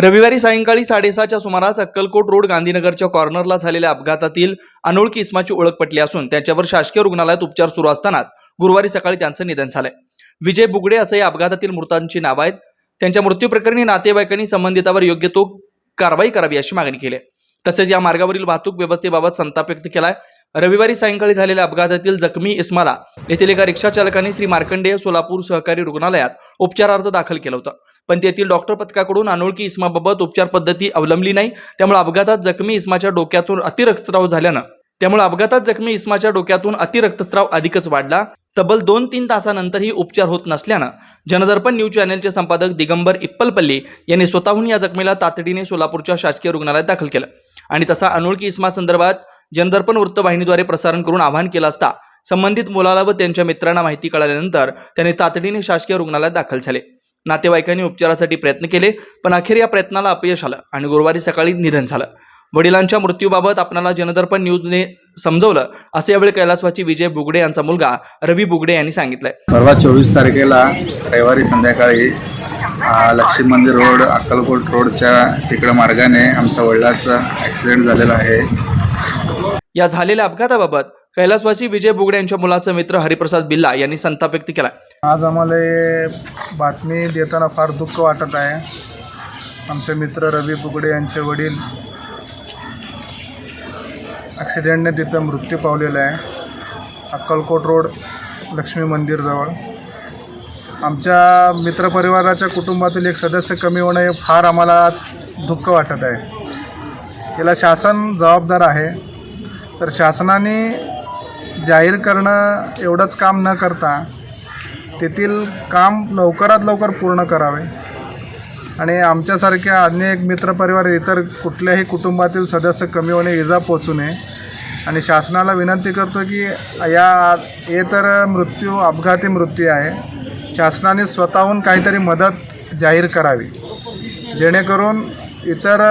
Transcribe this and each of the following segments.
रविवारी सायंकाळी साडेसहाच्या सुमारास अक्कलकोट रोड गांधीनगरच्या कॉर्नरला झालेल्या अपघातातील अनोळखी इस्माची ओळख पटली असून त्यांच्यावर शासकीय रुग्णालयात उपचार सुरू असतानाच गुरुवारी सकाळी त्यांचं निधन झालंय. विजय बुगडे असं या अपघातातील मृतांची नावं आहेत. त्यांच्या मृत्यूप्रकरणी नातेवाईकांनी संबंधितावर योग्य तो कारवाई करावी अशी मागणी केली आहे. तसेच या मार्गावरील वाहतूक व्यवस्थेबाबत संताप व्यक्त केलाय. रविवारी सायंकाळी झालेल्या अपघातातील जखमी इस्माला येथील एका रिक्षा चालकाने श्री मार्कंडेय सोलापूर सहकारी रुग्णालयात उपचारार्थ दाखल केलं होतं. पण तेथील डॉक्टर पथकाकडून अनोळखी इस्माबाबत उपचार पद्धती अवलंबली नाही. त्यामुळे अपघातात जखमी इस्माच्या डोक्यातून अतिरक्तस्राव झाल्यानं त्यामुळे अपघातात जखमी इस्माच्या डोक्यातून अतिरक्तस्राव अधिकच वाढला. तब्बल दोन तीन तासानंतरही उपचार होत नसल्यानं जनदर्पण न्यूज चॅनलचे संपादक दिगंबर इप्पलपल्ली यांनी स्वतःहून या जखमीला तातडीने सोलापूरच्या शासकीय रुग्णालयात दाखल केलं. आणि तसा अनोळखी इस्मा संदर्भात जनदर्पण वृत्तवाहिनीद्वारे प्रसारण करून आवाहन केलं असता संबंधित मुलाला व त्यांच्या मित्रांना माहिती कळाल्यानंतर त्यांनी तातडीने शासकीय रुग्णालयात दाखल झाले. नातेवाईकांनी उपचारासाठी प्रयत्न केले पण अखेर या प्रयत्नाला अपयश आलं आणि गुरुवारी सकाळी निधन झालं. वडिलांच्या मृत्यूबाबत आपणाला जनदर्पण न्यूजने समजवलं असं यावेळी कैलासवाची विजय बुगडे यांचा मुलगा रवी बुगडे यांनी सांगितलंय. परवा चोवीस तारखेला रविवारी संध्याकाळी लक्ष्मी मंदिर रोड अक्कलकोट रोडच्या तिकडं मार्गाने आमच्या वडिलाचा ॲक्सिडेंट झालेला आहे. या झालेल्या अपघाताबाबत कैलासवासी विजय बुगडे यांच्या मुलाचा मित्र हरिप्रसाद बिल्ला यांनी संताप व्यक्त केला. आज आम्हाला बातमी देताना फार दुःख वाटत आहे. आमचे मित्र रवी बुगडे यांचे वडील ॲक्सिडेंटने तिथं मृत्यू पावलेला आहे. अक्कलकोट रोड लक्ष्मी मंदिरजवळ आमच्या मित्रपरिवाराच्या कुटुंबातील एक सदस्य कमी होणं हे फार आम्हाला आज दुःख वाटत आहे. याला शासन जबाबदार आहे. तर शासनाने जाहीर करणं एवढंच काम न करता तेथील काम लवकरात लवकर पूर्ण करावे. आणि आमच्यासारख्या अनेक मित्रपरिवार इतर कुठल्याही कुटुंबातील सदस्य कमी होणे इजा पोचू नये. आणि शासनाला विनंती करतो की या हे तर मृत्यू अपघाती मृत्यू आहे. शासनाने स्वतःहून काहीतरी मदत जाहीर करावी. जेणेकरून इतर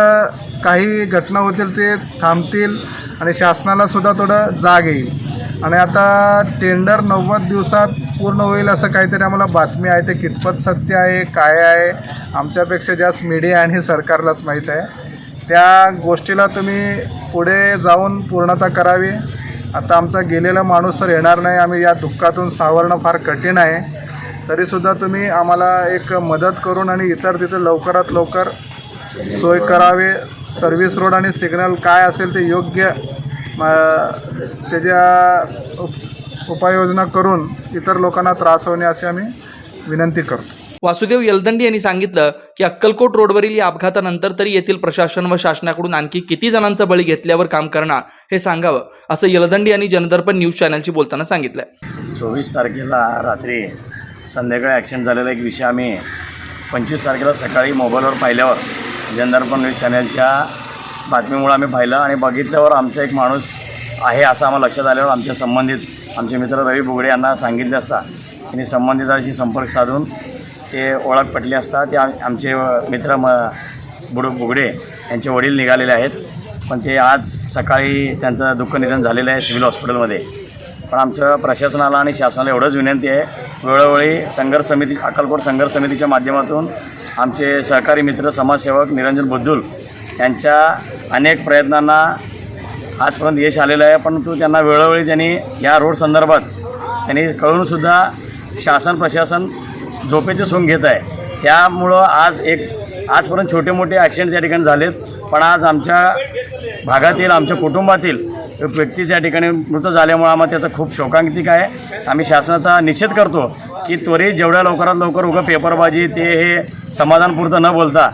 काही घटना होतील ते थांबतील आणि शासनालासुद्धा थोडं जाग येईल. आणि आता टेंडर नव्वद दिवसात पूर्ण होईल असं काहीतरी आम्हाला बातमी आहे. ते कितपत सत्य आहे काय आहे आमच्यापेक्षा जास्त मीडिया आणि सरकारलाच माहीत आहे. त्या गोष्टीला तुम्ही पुढे जाऊन पूर्णता करावी. आता आमचा गेलेला माणूस तर येणार नाही. आम्ही या दुःखातून सावरणं फार कठीण आहे. तरीसुद्धा तुम्ही आम्हाला एक मदत करून आणि इतर तिथं लवकरात लवकर सोय करावे. सर्व्हिस रोड आणि सिग्नल काय असेल ते योग्य म, त्याच्या उप उपाययोजना करून इतर लोकांना त्रास होणे अशी आम्ही विनंती करतो. वासुदेव यलदंडी यांनी सांगितलं की अक्कलकोट रोडवरील या अपघातानंतर तरी येथील प्रशासन व शासनाकडून आणखी किती जणांचा बळी घेतल्यावर काम करणार हे सांगावं असं यलदंडी यांनी जनदर्पण न्यूज चॅनलशी बोलताना सांगितलंय. चोवीस तारखेला रात्री संध्याकाळी ॲक्सिडेंट झालेला एक विषय आम्ही पंचवीस तारखेला सकाळी मोबाईलवर पाहिल्यावर जनदर्पण न्यूज चॅनलच्या बातमीमुळे आम्ही पाहिलं आणि बघितल्यावर आमचा एक माणूस आहे असं आम्हाला लक्षात आल्यावर आमच्या संबंधित आमचे मित्र रवी बुगडे यांना सांगितले असता. त्यांनी संबंधिताशी संपर्क साधून ते ओळख पटली असता. ते आमचे मित्र म बुड बुगडे यांचे वडील निघालेले आहेत. पण ते आज सकाळी त्यांचं दुःख निधन झालेलं आहे सिव्हिल हॉस्पिटलमध्ये. पण आमचं प्रशासनाला आणि शासनाला एवढंच विनंती आहे. वेळोवेळी संघर्ष समिती अक्कलकोट संघर्ष समितीच्या माध्यमातून आमचे सहकारी मित्र समाजसेवक निरंजन बुद्धूल यांच्या अनेक प्रयत्नांना आजपर्यंत यश आलेलं आहे परंतु त्यांना वेळोवेळी त्यांनी या रोड संदर्भात त्यांनी कळूनसुद्धा शासन प्रशासन झोपेचे सोंग घेत आहे. त्यामुळं आज एक आजपर्यंत छोटे मोठे ॲक्सिडेंट त्या ठिकाणी झालेत पण आज आमच्या भागातील आमच्या कुटुंबातील एक व्यक्ती या ठिकाणी मृत झाल्यामुळं आम्हाला त्याचं खूप शोकांतिक आहे. आम्ही शासनाचा निषेध करतो की त्वरित जेवढ्या लवकरात लवकर उगं पेपरबाजी ते हे समाधानपुरतं न बोलता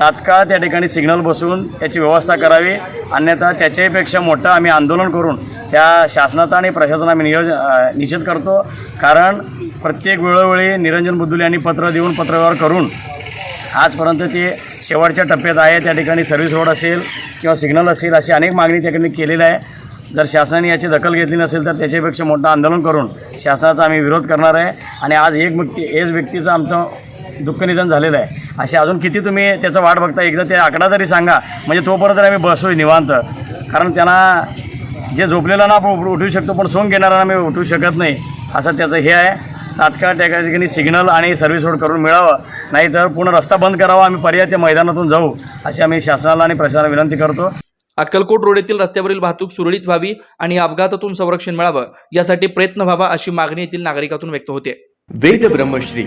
तात्काळ त्या ठिकाणी सिग्नल बसवून त्याची व्यवस्था करावी. अन्यथा त्याच्यापेक्षा मोठं आम्ही आंदोलन करून त्या शासनाचा आणि प्रशासनाचा आम्ही नियोज निषेध करतो. कारण प्रत्येक वेळोवेळी निरंजन बुद्धुल यांनी पत्र देऊन पत्रव्यवहार करून आजपर्यंत ते शेवटच्या टप्प्यात आहे. त्या ठिकाणी सर्व्हिस रोड असेल किंवा सिग्नल असेल अशी अनेक मागणी त्या ठिकाणी केलेल्या आहे. जर शासनाने याची दखल घेतली नसेल तर त्याच्यापेक्षा मोठं आंदोलन करून शासनाचा आम्ही विरोध करणार आहे. आणि आज एक व्यक्ती एज व्यक्तीचं आमचं दुःख निधन झालेलं आहे. असे अजून किती तुम्ही त्याचं वाट बघता एकदा ते आकडा तरी सांगा. म्हणजे तोपर्यंत आम्ही बसू निवांत. कारण त्यांना जे झोपलेलं ना आपण उठवू शकतो पण सोंग घेणारा आम्ही उठवू शकत नाही. असं त्याचं हे आहे. तात्काळ त्या ठिकाणी सिग्नल आणि सर्व्हिस रोड करून मिळावं. नाहीतर पूर्ण रस्ता बंद करावा. आम्ही पर्याय त्या मैदानातून जाऊ अशी आम्ही शासनाला आणि प्रशासनाला विनंती करतो. अक्कलकोट रोड येथील रस्त्यावरील वाहतूक सुरळीत व्हावी आणि अपघातातून संरक्षण मिळावं यासाठी प्रयत्न व्हावा अशी मागणी येथील नागरिकातून व्यक्त होते. वेद ब्रह्मश्री